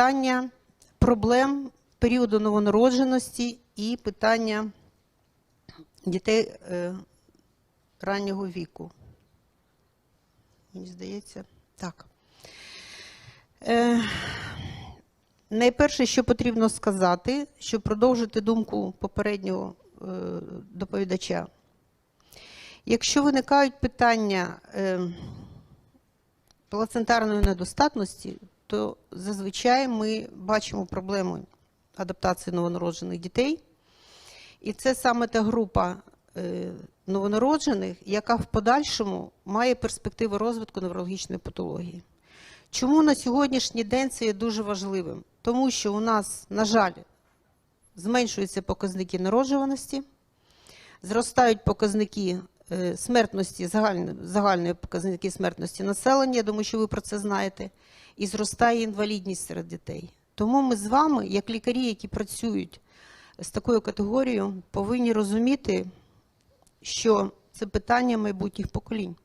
питання проблем періоду новонародженості і питання дітей е, раннього віку. Мені здається, так. Е, найперше, що потрібно сказати, щоб продовжити думку попереднього е, доповідача. Якщо виникають питання е, плацентарної недостатності, то зазвичай ми бачимо проблеми адаптації новонароджених дітей. І це саме та група е, новонароджених, яка в подальшому має перспективи розвитку неврологічної патології. Чому на сьогоднішній день це є дуже важливим? Тому що у нас, на жаль, зменшуються показники народжуваності, зростають показники е, смертності, загальні, загальні показники смертності населення, я думаю, що ви про це знаєте, і зростає інвалідність серед дітей. Тому ми з вами, як лікарі, які працюють з такою категорією, повинні розуміти, що це питання майбутніх поколінь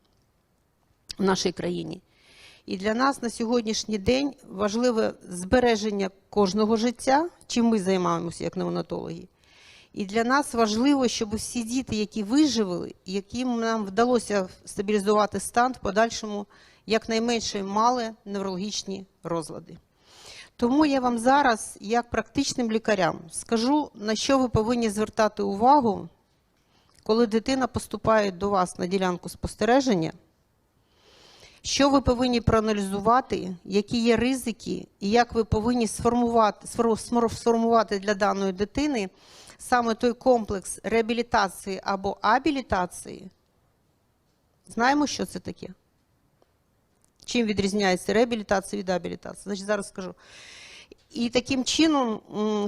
в нашій країні. І для нас на сьогоднішній день важливе збереження кожного життя, чим ми займаємося як неонатологи. І для нас важливо, щоб всі діти, які виживали, яким нам вдалося стабілізувати стан, в подальшому якнайменше мали неврологічні розлади. Тому я вам зараз, як практичним лікарям, скажу, на що ви повинні звертати увагу, коли дитина поступає до вас на ділянку спостереження, що ви повинні проаналізувати, які є ризики, і як ви повинні сформувати, сформувати для даної дитини саме той комплекс реабілітації або абілітації. Знаємо, що це таке? Чим відрізняється реабілітація від абілітації? Значить, зараз скажу. І таким чином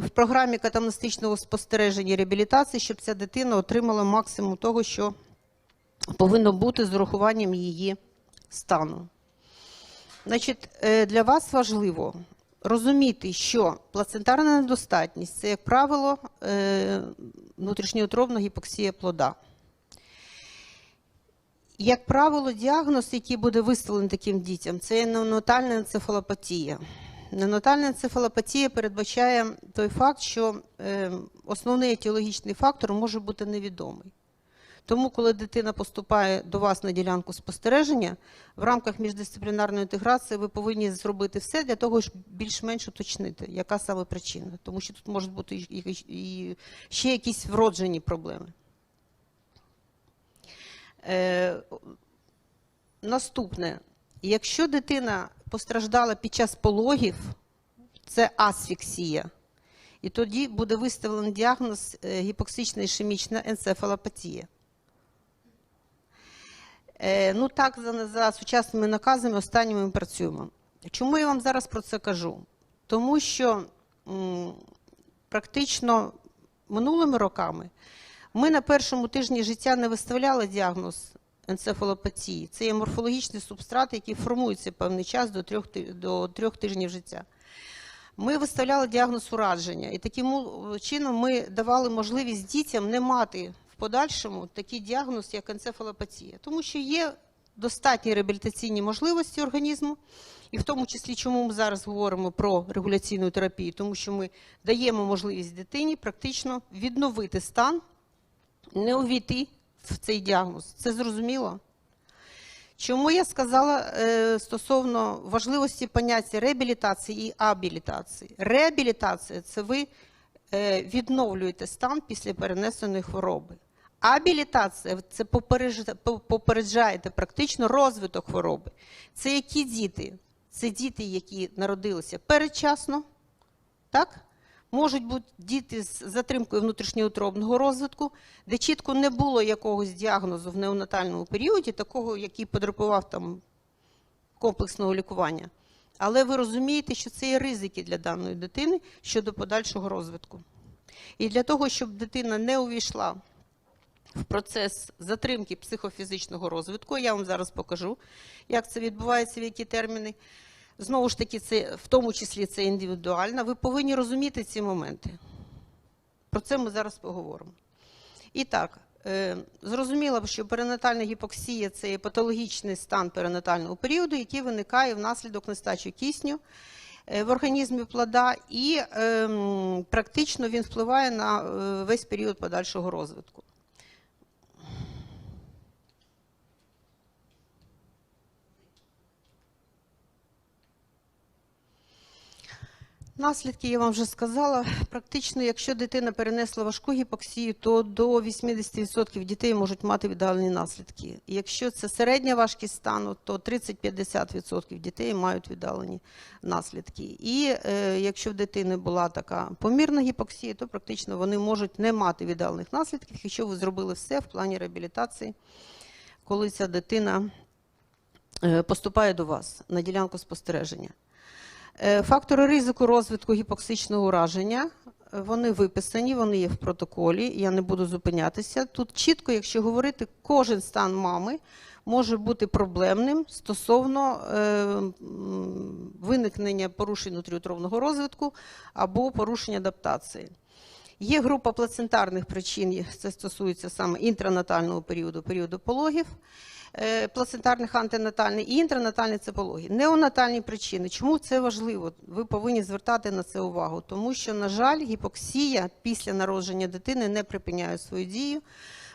в програмі катамнестичного спостереження і реабілітації, щоб ця дитина отримала максимум того, що повинно бути з урахуванням її стану. Значить, е, для вас важливо розуміти, що плацентарна недостатність це, як правило, е, внутрішньоутробна гіпоксія плода. Як правило, діагноз, який буде виставлений таким дітям, це неонатальна енцефалопатія. Неонатальна енцефалопатія передбачає той факт, що е, основний етіологічний фактор може бути невідомий. Тому, коли дитина поступає до вас на ділянку спостереження, в рамках міждисциплінарної інтеграції ви повинні зробити все для того, щоб більш-менш уточнити, яка саме причина. Тому що тут можуть бути і, ще якісь вроджені проблеми. Е, наступне. Якщо дитина постраждала під час пологів, це асфіксія. І тоді буде виставлений діагноз е, гіпоксична ішемічна енцефалопатія. Е, ну так, за, за сучасними наказами останніми ми працюємо. Чому я вам зараз про це кажу? Тому що м, практично минулими роками ми на першому тижні життя не виставляли діагноз енцефалопатії. Це є морфологічний субстрат, який формується певний час до трьох, до трьох тижнів життя. Ми виставляли діагноз ураження, і таким чином ми давали можливість дітям не мати в подальшому такий діагноз, як енцефалопатія, тому що є достатні реабілітаційні можливості організму, і в тому числі, чому ми зараз говоримо про регуляційну терапію, тому що ми даємо можливість дитині практично відновити стан, не увійти в цей діагноз. Це зрозуміло? Чому я сказала е, стосовно важливості поняття реабілітації і абілітації? Реабілітація це ви е, відновлюєте стан після перенесеної хвороби. Абілітація це попереджаєте практично розвиток хвороби. Це які діти? Це діти, які народилися передчасно, так? Можуть бути діти з затримкою внутрішньоутробного розвитку, де чітко не було якогось діагнозу в неонатальному періоді, такого, який потребував там комплексного лікування. Але ви розумієте, що це є ризики для даної дитини щодо подальшого розвитку. І для того, щоб дитина не увійшла в процес затримки психофізичного розвитку, я вам зараз покажу, як це відбувається, в які терміни. Знову ж таки, це в тому числі це індивідуально. Ви повинні розуміти ці моменти. Про це ми зараз поговоримо. І так, е, зрозуміло, що перинатальна гіпоксія це патологічний стан перинатального періоду, який виникає внаслідок нестачі кисню е, в організмі плода, і ем, практично він впливає на е, весь період подальшого розвитку. Наслідки я вам вже сказала. Практично, якщо дитина перенесла важку гіпоксію, то до 80% дітей можуть мати віддалені наслідки. Якщо це середня важкість стану, то 30-50% дітей мають віддалені наслідки. І е, якщо в дитини була така помірна гіпоксія, то практично вони можуть не мати віддалених наслідків, якщо ви зробили все в плані реабілітації, коли ця дитина е, поступає до вас на ділянку спостереження. Е, Фактори ризику розвитку гіпоксичного ураження. е, Вони виписані, вони є в протоколі. Я не буду зупинятися. Тут чітко, якщо говорити, кожен стан мами може бути проблемним стосовно е, виникнення порушень внутріутробного розвитку або порушень адаптації. Є група плацентарних причин, це стосується саме інтранатального періоду, періоду пологів, е, плацентарних антинатальних і інтранатальні це пологи. Неонатальні причини. Чому це важливо? Ви повинні звертати на це увагу, тому що, на жаль, гіпоксія після народження дитини не припиняє свою дію.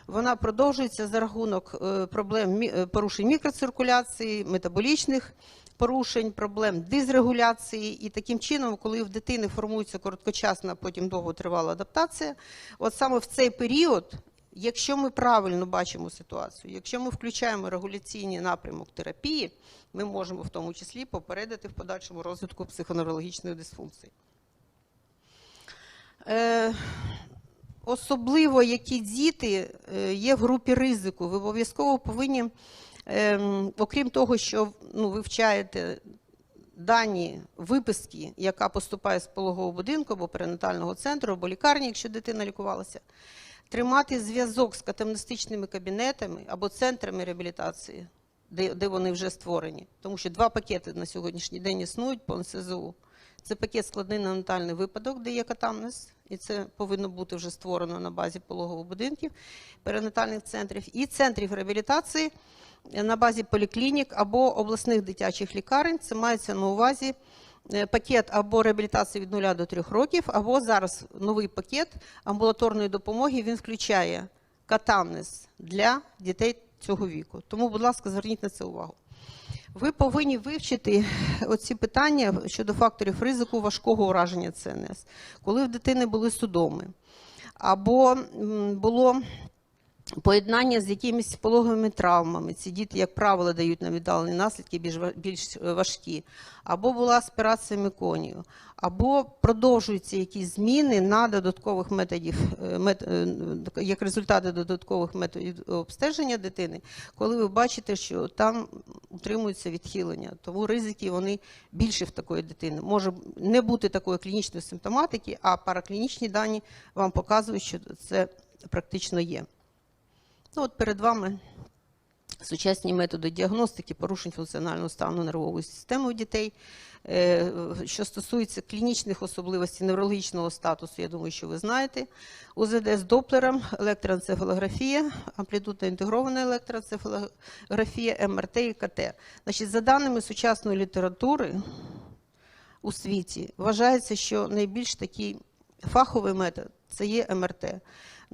Вона продовжується за рахунок е, проблем е, порушень мікроциркуляції, метаболічних порушень, проблем дизрегуляції. І таким чином, коли в дитини формується короткочасна, потім довготривала адаптація, от саме в цей період, якщо ми правильно бачимо ситуацію, якщо ми включаємо регуляційний напрямок терапії, ми можемо в тому числі попередити в подальшому розвитку психоневрологічної дисфункції. Е, Особливо які діти е, є в групі ризику, ви обов'язково повинні, окрім того, що ну, вивчаєте дані виписки, яка поступає з пологового будинку або перинатального центру, або лікарні, якщо дитина лікувалася, тримати зв'язок з катамнестичними кабінетами або центрами реабілітації, де, де вони вже створені. Тому що два пакети на сьогоднішній день існують по НСЗУ. Це пакет складний неонатальний випадок, де є катамнез, і це повинно бути вже створено на базі пологових будинків, перинатальних центрів і центрів реабілітації на базі поліклінік або обласних дитячих лікарень. Це мається на увазі е, пакет або реабілітації від 0 до 3 років, або зараз новий пакет амбулаторної допомоги. Він включає катамнез для дітей цього віку. Тому, будь ласка, зверніть на це увагу. Ви повинні вивчити оці питання щодо факторів ризику важкого ураження ЦНС, коли в дитини були судоми, або було поєднання з якимись пологовими травмами. Ці діти, як правило, дають нам віддалені наслідки більш більш е, важкі, або була аспірація меконію, або продовжуються якісь зміни на додаткових методів, е, мет, е, як результати додаткових методів обстеження дитини, коли ви бачите, що там утримуються відхилення. Тому ризики вони більше в такої дитини. Може не бути такої клінічної симптоматики, а параклінічні дані вам показують, що це практично є. Ну, от перед вами сучасні методи діагностики порушень функціонального стану нервової системи у дітей. Е, Що стосується клінічних особливостей неврологічного статусу, я думаю, що ви знаєте. УЗД з Доплером, електроенцефалографія, амплітудна інтегрована електроенцефалографія, МРТ і КТ. Значить, за даними сучасної літератури у світі, вважається, що найбільш такий фаховий метод це є МРТ.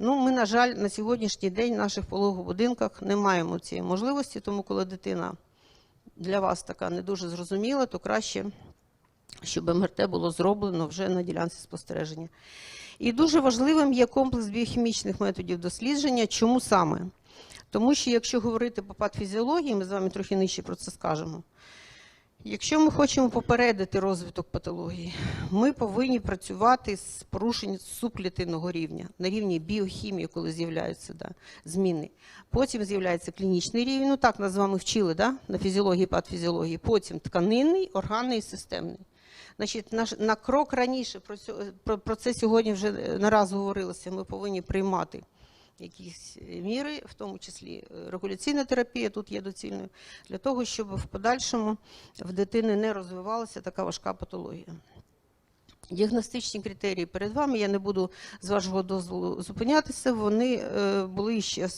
Ну, ми, на жаль, на сьогоднішній день в наших пологових будинках не маємо цієї можливості, тому коли дитина для вас така не дуже зрозуміла, то краще, щоб МРТ було зроблено вже на ділянці спостереження. І дуже важливим є комплекс біохімічних методів дослідження. Чому саме? Тому що якщо говорити по патофізіології, ми з вами трохи нижче про це скажемо. Якщо ми хочемо попередити розвиток патології, ми повинні працювати з порушенням субклітинного рівня, на рівні біохімії, коли з'являються да, зміни. Потім з'являється клінічний рівень, ну так нас з вами вчили да, на фізіології, патофізіології. Потім тканинний, органний і системний. Значить, на, на крок раніше про, про, про це сьогодні вже не раз говорилося. Ми повинні приймати якісь міри, в тому числі е, регуляційна терапія тут є доцільною, для того, щоб в подальшому в дитини не розвивалася така важка патологія. Діагностичні критерії перед вами. Я не буду з вашого дозволу зупинятися. Вони е, були ще е,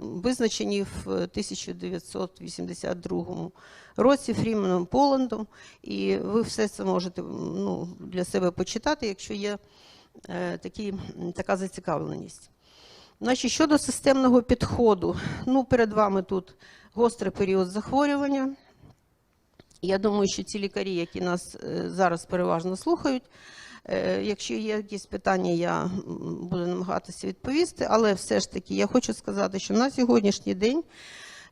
визначені в 1982 році Фріменом Поландом, і ви все це можете ну, для себе почитати, якщо є е, такі, така зацікавленість. Значить, щодо системного підходу, ну, перед вами тут гострий період захворювання. Я думаю, що ці лікарі, які нас е, зараз переважно слухають, е, якщо є якісь питання, я буду намагатися відповісти. Але все ж таки я хочу сказати, що на сьогоднішній день,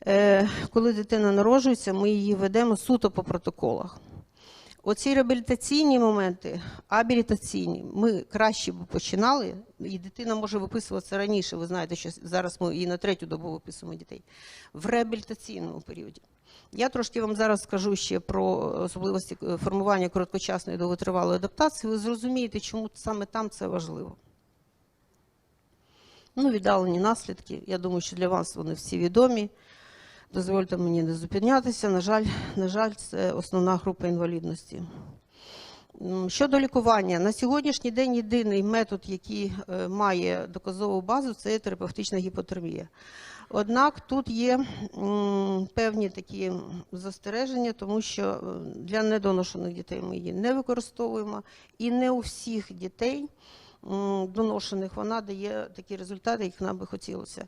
е, коли дитина народжується, ми її ведемо суто по протоколах. Оці реабілітаційні моменти, абілітаційні, ми краще б починали, і дитина може виписуватися раніше. Ви знаєте, що зараз ми і на третю добу виписуємо дітей в реабілітаційному періоді. Я трошки вам зараз скажу ще про особливості формування короткочасної довготривалої адаптації. Ви зрозумієте, чому саме там це важливо. Ну, віддалені наслідки. Я думаю, що для вас вони всі відомі. Дозвольте мені не зупинятися. На жаль, на жаль, це основна група інвалідності. Щодо лікування, на сьогоднішній день єдиний метод, який е, має доказову базу, це терапевтична гіпотермія. Однак тут є певні такі застереження, тому що е, для недоношених дітей ми її не використовуємо, і не у всіх дітей доношених вона дає такі результати, як нам би хотілося.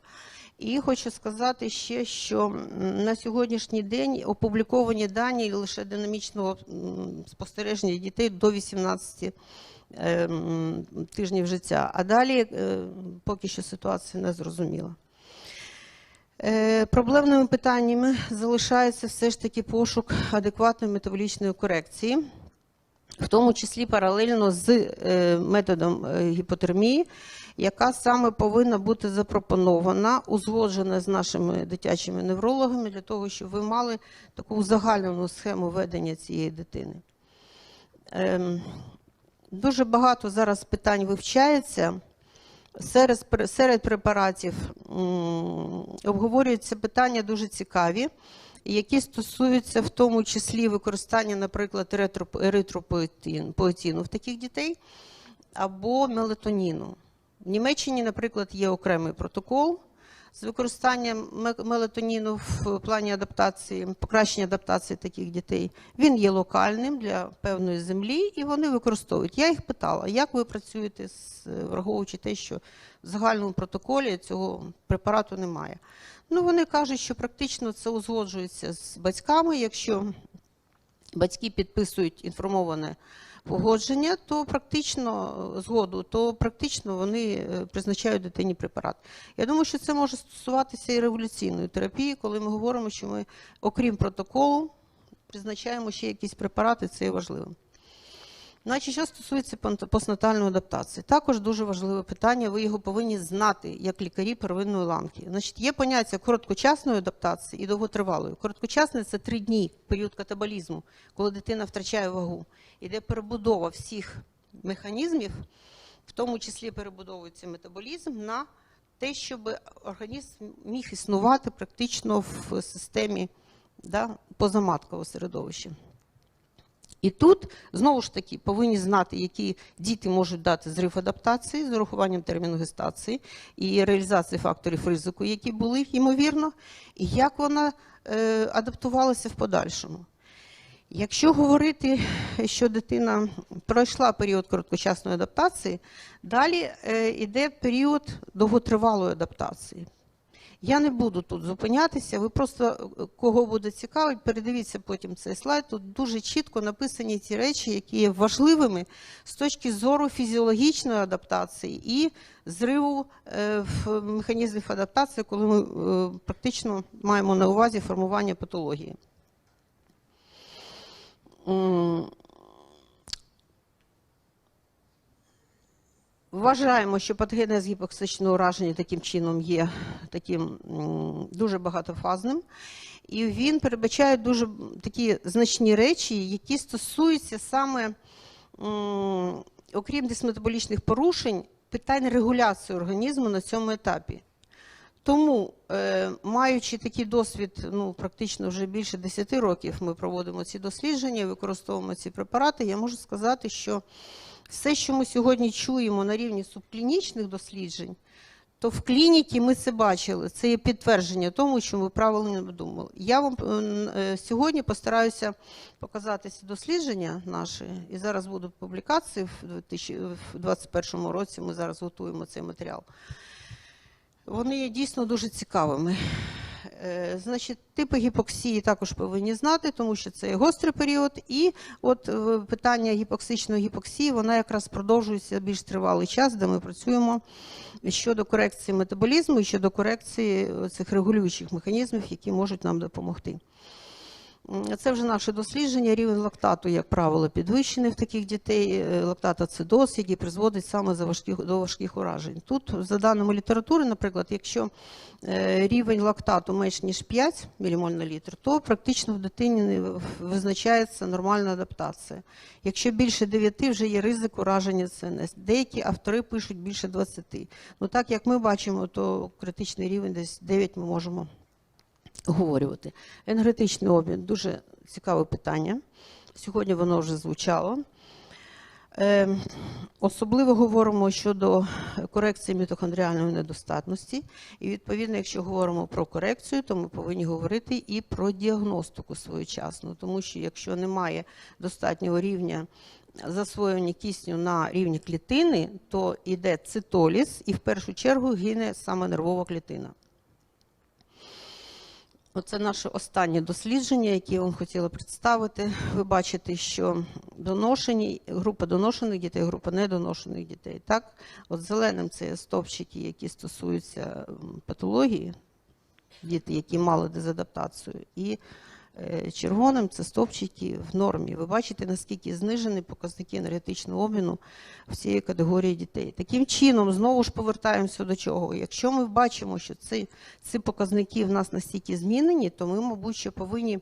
І хочу сказати ще, що на сьогоднішній день опубліковані дані лише динамічного спостереження дітей до 18 ем, тижнів життя. А далі е, поки що ситуація не зрозуміла. Е, Проблемними питаннями залишається все ж таки пошук адекватної метаболічної корекції, в тому числі паралельно з е, методом е, гіпотермії, яка саме повинна бути запропонована, узгоджена з нашими дитячими неврологами для того, щоб ви мали таку узагальнену схему ведення цієї дитини. Ем, Дуже багато зараз питань вивчається. Серед, серед препаратів обговорюються питання дуже цікаві, які стосуються в тому числі використання, наприклад, еритроп- еритропоетин- поетину в таких дітей або мелатоніну. В Німеччині, наприклад, є окремий протокол з використанням мелатоніну в плані адаптації, покращення адаптації таких дітей. Він є локальним для певної землі, і вони використовують. Я їх питала, як ви працюєте, з, враховуючи те, що в загальному протоколі цього препарату немає. Ну, вони кажуть, що практично це узгоджується з батьками, якщо батьки підписують інформоване погодження, то практично е, згоду, то практично вони е, призначають дитині препарат. Я думаю, що це може стосуватися і революційної терапії, коли ми говоримо, що ми, окрім протоколу, призначаємо ще якісь препарати, це є важливим. Значить, що стосується постнатальної адаптації, також дуже важливе питання. Ви його повинні знати як лікарі первинної ланки. Значить, є поняття короткочасної адаптації і довготривалої. Короткочасне це три дні, період катаболізму, коли дитина втрачає вагу. Іде перебудова всіх механізмів, в тому числі перебудовується метаболізм на те, щоб організм міг існувати практично в системі да, позаматкового середовища. І тут знову ж таки повинні знати, які діти можуть дати зрив адаптації з урахуванням терміну гестації і реалізації факторів ризику, які були ймовірно, і як вона е, адаптувалася в подальшому. Якщо говорити, що дитина пройшла період короткочасної адаптації, далі е, йде період довготривалої адаптації. Я не буду тут зупинятися. Ви просто е, кого буде цікавить, передивіться потім цей слайд. Тут дуже чітко написані ті речі, які є важливими з точки зору фізіологічної адаптації і зриву е, в механізмів адаптації, коли ми е, практично маємо на увазі формування патології. Вважаємо, що патогенез гіпоксичного ураження таким чином є таким дуже багатофазним, і він передбачає дуже такі значні речі, які стосуються саме, окрім дисметаболічних порушень, питань регуляції організму на цьому етапі. Тому, е, маючи такий досвід, ну практично вже більше 10 років, ми проводимо ці дослідження, використовуємо ці препарати. Я можу сказати, що все, що ми сьогодні чуємо на рівні субклінічних досліджень, то в клініці ми це бачили. Це є підтвердження тому, що ми правильно думали. Я вам е, е, сьогодні постараюся показати ці дослідження наші, і зараз будуть публікації в 2021 році. Ми зараз готуємо цей матеріал. Вони є дійсно дуже цікавими. Е, Значить, типи гіпоксії також повинні знати, тому що це гострий період. І от е, питання гіпоксичної гіпоксії, вона якраз продовжується більш тривалий час, де ми працюємо щодо корекції метаболізму і щодо корекції цих регулюючих механізмів, які можуть нам допомогти. Це вже наше дослідження. Рівень лактату, як правило, підвищений в таких дітей. Е, Лактатоцидоз, який призводить саме за важких, до важких уражень. Тут, за даними літератури, наприклад, якщо е, рівень лактату менш ніж 5 мілімоль на літр, то практично в дитині визначається нормальна адаптація. Якщо більше 9, вже є ризик ураження ЦНС. Деякі автори пишуть більше 20. Ну так як ми бачимо, то критичний рівень десь 9 ми можемо говорювати. Енергетичний обмін дуже цікаве питання. Сьогодні воно вже звучало. Е, особливо говоримо щодо корекції мітохондріальної недостатності. І відповідно, якщо говоримо про корекцію, то ми повинні говорити і про діагностику своєчасну, тому що якщо немає достатнього рівня засвоєння кисню на рівні клітини, то йде цитоліз, і в першу чергу гине саме нервова клітина. Оце наше останнє дослідження, яке я вам хотіла представити. Ви бачите, що доношені, група доношених дітей, група недоношених дітей. Так? От зеленим це стовпчики, які стосуються патології, діти, які мали дезадаптацію. І червоним це стовпчики в нормі. Ви бачите, наскільки знижені показники енергетичного обміну всієї категорії дітей. Таким чином, знову ж повертаємося до чого. Якщо ми бачимо, що ці, ці показники в нас настільки змінені, то ми, мабуть, що повинні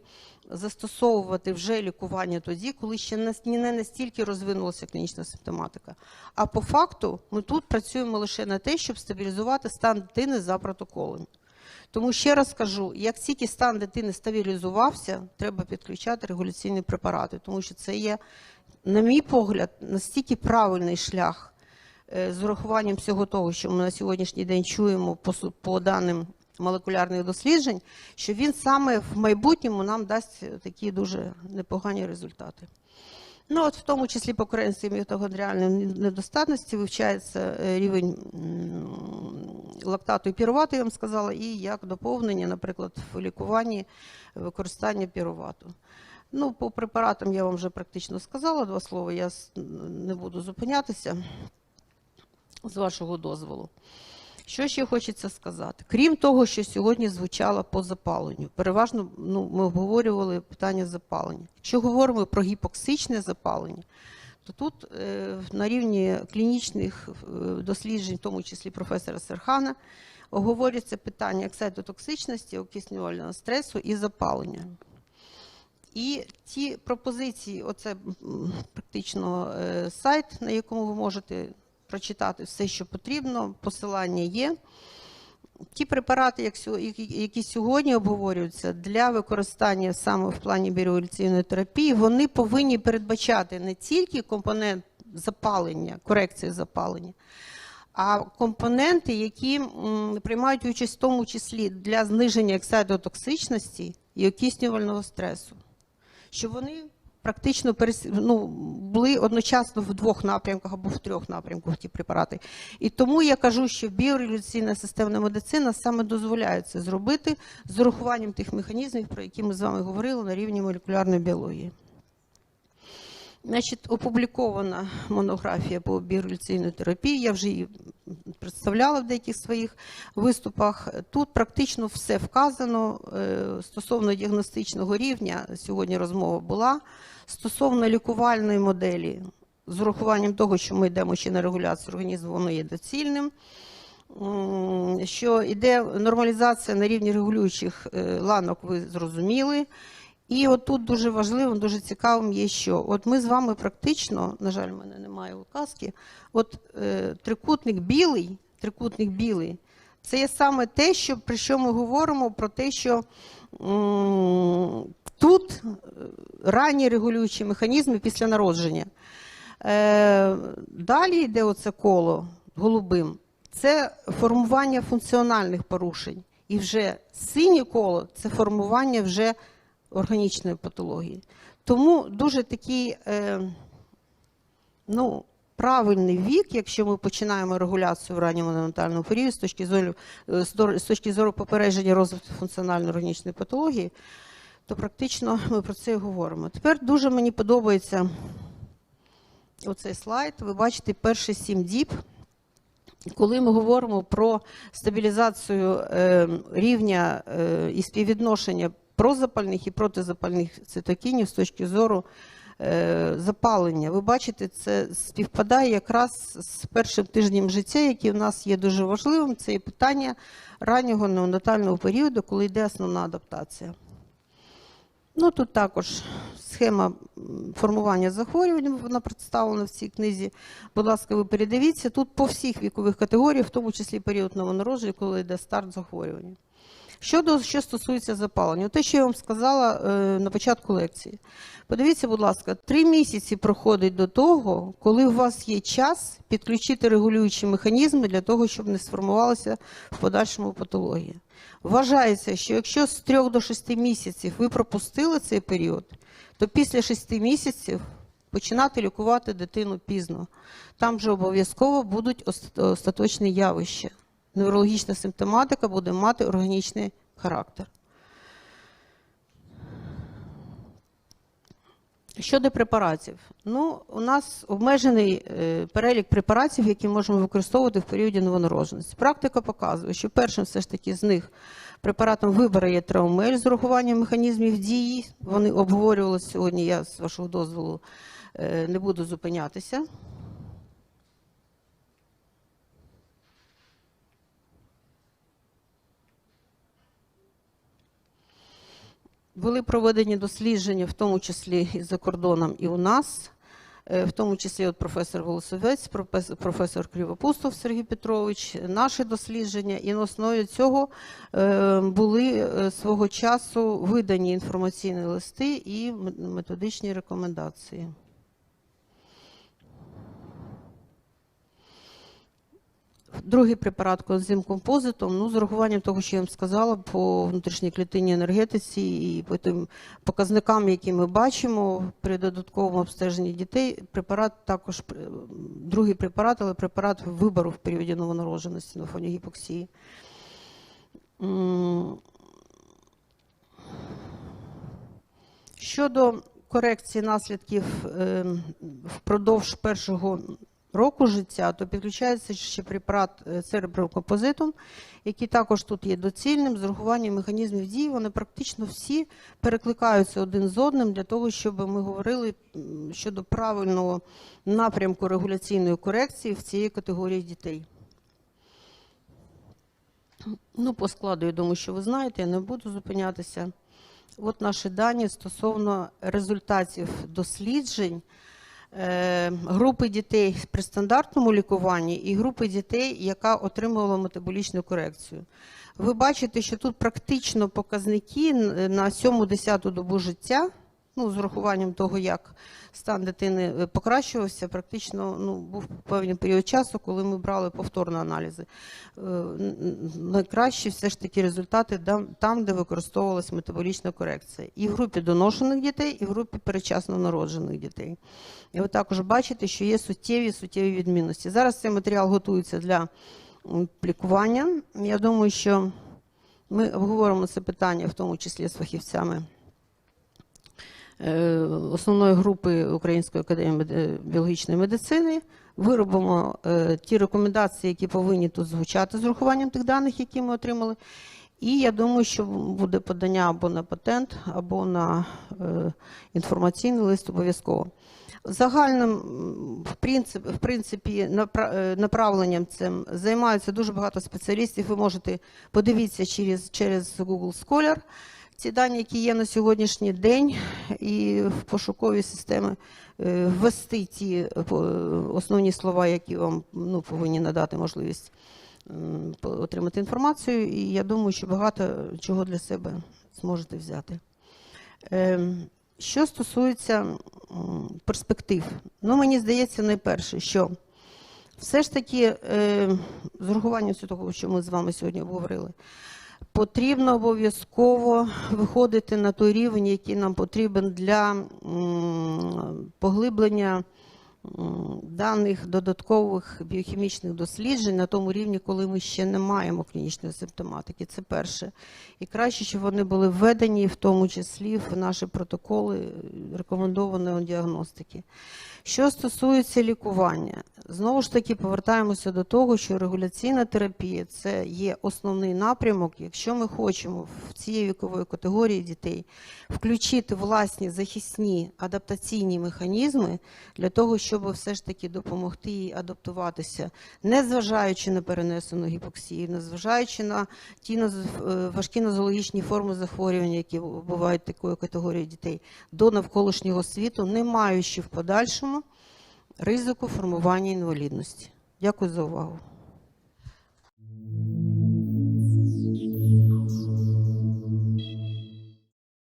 застосовувати вже лікування тоді, коли ще не настільки розвинулася клінічна симптоматика. А по факту ми тут працюємо лише на те, щоб стабілізувати стан дитини за протоколом. Тому ще раз кажу, як тільки стан дитини стабілізувався, треба підключати регуляційні препарати, тому що це є, на мій погляд, настільки правильний шлях е, з урахуванням всього того, що ми на сьогоднішній день чуємо по, по даним молекулярних досліджень, що він саме в майбутньому нам дасть такі дуже непогані результати. Ну, от в тому числі по коренції мітохондріальної недостатності вивчається е, рівень лактату і пірувату, я вам сказала, і як доповнення, наприклад, в лікуванні використання пірувату. Ну, по препаратам я вам вже практично сказала два слова, я не буду зупинятися з вашого дозволу. Що ще хочеться сказати? Крім того, що сьогодні звучало по запаленню, переважно ну, ми обговорювали питання запалення. Якщо говоримо про гіпоксичне запалення, то тут е, на рівні клінічних е, досліджень, в тому числі професора Серхана, оговорюється питання ексайтотоксичності, окиснювального стресу і запалення. І ті пропозиції, оце практично е, сайт, на якому ви можете прочитати все, що потрібно, посилання є. Ті препарати, які- сьогодні обговорюються для використання саме в плані біореволюційної терапії, вони повинні передбачати не тільки компонент запалення, корекції запалення, а компоненти, які приймають участь в тому числі для зниження ексайдотоксичності і окиснювального стресу, щоб вони практично ну, були одночасно в двох напрямках або в трьох напрямках ті препарати. І тому я кажу, що біореволюційна системна медицина саме дозволяє це зробити з урахуванням тих механізмів, про які ми з вами говорили на рівні молекулярної біології. Значить, опублікована монографія по біореволюційній терапії. Я вже її представляла в деяких своїх виступах. Тут практично все вказано е, стосовно діагностичного рівня. Сьогодні розмова була. Стосовно лікувальної моделі, з урахуванням того, що ми йдемо ще на регуляцію організму, воно є доцільним. Що йде нормалізація на рівні регулюючих е, ланок, ви зрозуміли. І от тут дуже важливим, дуже цікавим є що. От ми з вами практично, на жаль, в мене немає указки, от е, трикутник білий, трикутник білий, Це є саме те, що, про що ми говоримо, про те, що тут е, ранні регулюючі механізми після народження. Е, далі йде оце коло голубим. Це формування функціональних порушень. І вже синє коло це формування вже органічної патології. Тому дуже такий е, ну, правильний вік, якщо ми починаємо регуляцію в ранньому неонатальному періоді з точки зору, е, з точки зору попередження розвитку функціональної органічної патології, то практично ми про це і говоримо. Тепер дуже мені подобається оцей слайд. Ви бачите перші сім діб. Коли ми говоримо про стабілізацію е, рівня е, і співвідношення прозапальних і протизапальних цитокінів з точки зору е, запалення, ви бачите, це співпадає якраз з першим тижнем життя, який в нас є дуже важливим. Це є питання раннього неонатального періоду, коли йде основна адаптація. Ну, тут також схема формування захворювань, вона представлена в цій книзі. Будь ласка, ви передивіться. Тут по всіх вікових категоріях, в тому числі період новонародження, коли йде старт захворювання. Щодо що стосується запалення, те, що я вам сказала е, на початку лекції. Подивіться, будь ласка, три місяці проходить до того, коли у вас є час підключити регулюючі механізми для того, щоб не сформувалася в подальшому патологія. Вважається, що якщо з 3 до 6 місяців ви пропустили цей період, то після 6 місяців починати лікувати дитину пізно. Там вже обов'язково будуть остаточні явища. Неврологічна симптоматика буде мати органічний характер. Щодо препаратів, ну у нас обмежений е, перелік препаратів, які можемо використовувати в періоді новонародженості. Практика показує, що першим все ж таки з них препаратом вибору є траумель з урахуванням механізмів дії. Вони обговорювалися сьогодні. Я з вашого дозволу е, не буду зупинятися. Були проведені дослідження, в тому числі і за кордоном, і у нас, Е, в тому числі от професор Волосовець, професор, Кривопустов Сергій Петрович, наші дослідження, і на основі цього е, були е, свого часу видані інформаційні листи і методичні рекомендації. Другий препарат коензим композитом, ну, з урахуванням того, що я вам сказала, по внутрішній клітинній енергетиці і по тим показникам, які ми бачимо при додатковому обстеженні дітей, препарат також е, другий препарат, але препарат вибору в періоді новонародженості на фоні гіпоксії. Щодо корекції наслідків е, впродовж першого року життя, то підключається ще препарат е, цереброкомпозитум, який також тут є доцільним з урахуванням механізмів дії. Вони практично всі перекликаються один з одним для того, щоб ми говорили щодо правильного напрямку регуляційної корекції в цієї категорії дітей. Ну, по складу, я думаю, що ви знаєте, я не буду зупинятися. От наші дані стосовно результатів досліджень е, групи дітей при стандартному лікуванні і групи дітей, яка отримувала метаболічну корекцію. Ви бачите, що тут практично показники на 7-10 добу життя, ну, з урахуванням того, як стан дитини е, покращувався, практично ну, був певний період часу, коли ми брали повторно аналізи. Е, н- н- Найкращі все ж таки результати там, де використовувалася метаболічна корекція. І в групі доношених дітей, і в групі передчасно народжених дітей. І ви також бачите, що є суттєві суттєві відмінності. Зараз цей матеріал готується для лікування. Я думаю, що ми обговоримо це питання, в тому числі з фахівцями основної групи Української академії біологічної медицини. Виробимо е, ті рекомендації, які повинні тут звучати з урахуванням тих даних, які ми отримали. І я думаю, що буде подання або на патент, або на е, інформаційний лист обов'язково. Загальним в принципі, в принципі напра- е, направленням цим займаються дуже багато спеціалістів. Ви можете подивитися через, через Google Scholar ці дані, які є на сьогоднішній день, і в пошукові системи е, ввести ті е, основні слова, які вам ну, повинні надати можливість отримати інформацію, і я думаю, що багато чого для себе зможете взяти. Ем, Що стосується перспектив, ну мені здається, найперше, що все ж таки, е, з урахуванням всього того, що ми з вами сьогодні обговорили, потрібно обов'язково виходити на той рівень, який нам потрібен для поглиблення даних додаткових біохімічних досліджень на тому рівні, коли ми ще не маємо клінічної симптоматики. Це перше. І краще, щоб вони були введені, в тому числі в наші протоколи рекомендованої діагностики. Що стосується лікування, знову ж таки повертаємося до того, що регуляційна терапія це є основний напрямок. Якщо ми хочемо в цієї вікової категорії дітей включити власні захисні адаптаційні механізми для того, щоб щоб все ж таки допомогти їй адаптуватися, незважаючи на перенесену гіпоксію, незважаючи на ті е, важкі нозологічні форми захворювання, які бувають такою категорією дітей, до навколишнього світу, не маючи в подальшому ризику формування інвалідності. Дякую за увагу.